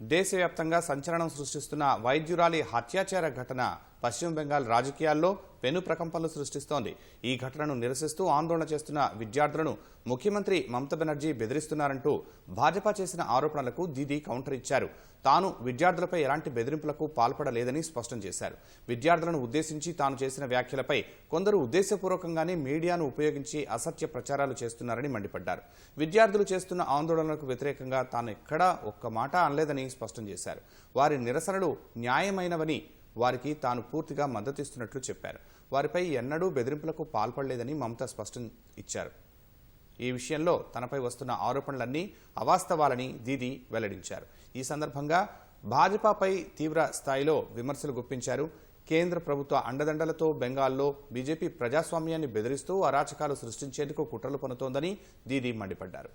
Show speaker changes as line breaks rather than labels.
దేశవ్యాప్తంగా సంచలనం సృష్టిస్తున్న వైద్యురాలి హత్యాచార ఘటన పశ్చిమ బెంగాల్ రాజకీయాల్లో పెను ప్రకంపనలు సృష్టిస్తోంది. ఈ ఘటనను నిరసిస్తూ ఆందోళన చేస్తున్న విద్యార్థులను ముఖ్యమంత్రి మమతా బెనర్జీ బెదిరిస్తున్నారంటూ భాజపా చేసిన ఆరోపణలకు దీదీ కౌంటర్ ఇచ్చారు. తాను విద్యార్థులపై ఎలాంటి బెదిరింపులకు పాల్పడలేదని స్పష్టం చేశారు. విద్యార్థులను ఉద్దేశించి తాను చేసిన వ్యాఖ్యలపై కొందరు ఉద్దేశపూర్వకంగానే మీడియాను ఉపయోగించి అసత్య ప్రచారాలు చేస్తున్నారని మండిపడ్డారు. విద్యార్థులు చేస్తున్న ఆందోళనలకు వ్యతిరేకంగా తాను ఎక్కడా ఒక్క మాట అనలేదని స్పష్టం చేశారు. వారి నిరసనలు న్యాయమైనవని వారికి తాను పూర్తిగా మద్దతిస్తున్నట్లు చెప్పారు. వారిపై ఎన్నడూ బెదిరింపులకు పాల్పడలేదని మమత స్పష్టం ఇచ్చారు. ఈ విషయంలో తనపై వస్తున్న ఆరోపణలన్నీ అవాస్తవాలని దీదీ వెల్లడించారు. ఈ సందర్భంగా భాజపాపై తీవ్ర స్థాయిలో విమర్శలు గుప్పించారు. కేంద్ర ప్రభుత్వ అండదండలతో బెంగాల్లో బీజేపీ ప్రజాస్వామ్యాన్ని బెదిరిస్తూ అరాచకాలు సృష్టించేందుకు కుట్రలు పనుతోందని దీదీ మండిపడ్డారు.